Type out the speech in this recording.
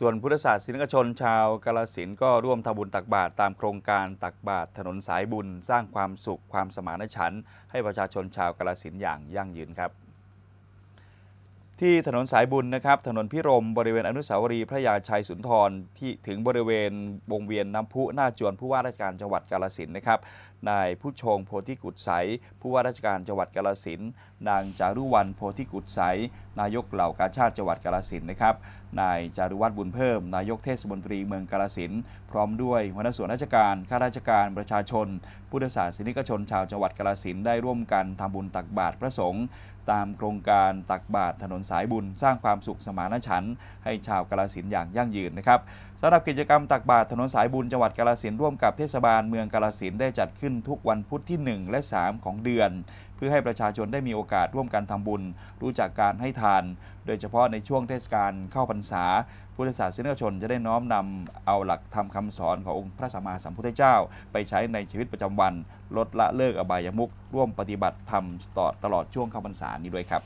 ส่วนพุทธศาสนิกชนชาวกาลสินก็ร่วมทำบุญตักบาตรตามโครงการตักบาตรถนนสายบุญสร้างความสุขความสมานฉันท์ให้ประชาชนชาวกาลสินอย่างยั่งยืนครับ ที่ถนนสายบุญนะครับถนนพิรมบริเวณอนุสาวรีย์พระยาชัยสุนทรที่ถึงบริเวณวงเวียนน้ำพุหน้าจวนผู้ว่าราชการจังหวัดกาลสินนะครับนายผู้ชงโพธิกุศใสผู้ว่าราชการจังหวัดกาลสินนางจารุวรรณโพธิกุศใสนายกเหล่ากาชาติจังหวัดกาลสินนะครับ นายจารุวัฒน์บุญเพิ่ม นายกเทศมนตรีเมืองกาลสินพร้อมด้วยหัวหน้าส่วนราชการข้าราชการประชาชน พุทธศาสนิกชนชาวจังหวัดกาลสินได้ร่วมกันทำบุญตักบาตรพระสงฆ์ตามโครงการตักบาตรถนนสายบุญสร้างความสุขสมานฉันท์ให้ชาวกาลสินอย่างยั่งยืนนะครับสำหรับกิจกรรมตักบาตรถนนสายบุญจังหวัดกาลสินร่วมกับเทศบาลเมืองกาลสินได้จัดขึ้นทุกวันพุธที่ 1 และ 3 ของเดือน เพื่อให้ประชาชนได้มีโอกาสร่วมกันทำบุญ รู้จักการให้ทาน โดยเฉพาะในช่วงเทศกาลเข้าพรรษา พุทธศาสนิกชนจะได้น้อมนำเอาหลักธรรมคำสอนขององค์พระสัมมาสัมพุทธเจ้า ไปใช้ในชีวิตประจำวัน ลดละเลิกอบายมุขร่วมปฏิบัติธรรมต่อตลอดช่วงเข้าพรรษานี้ด้วยครับ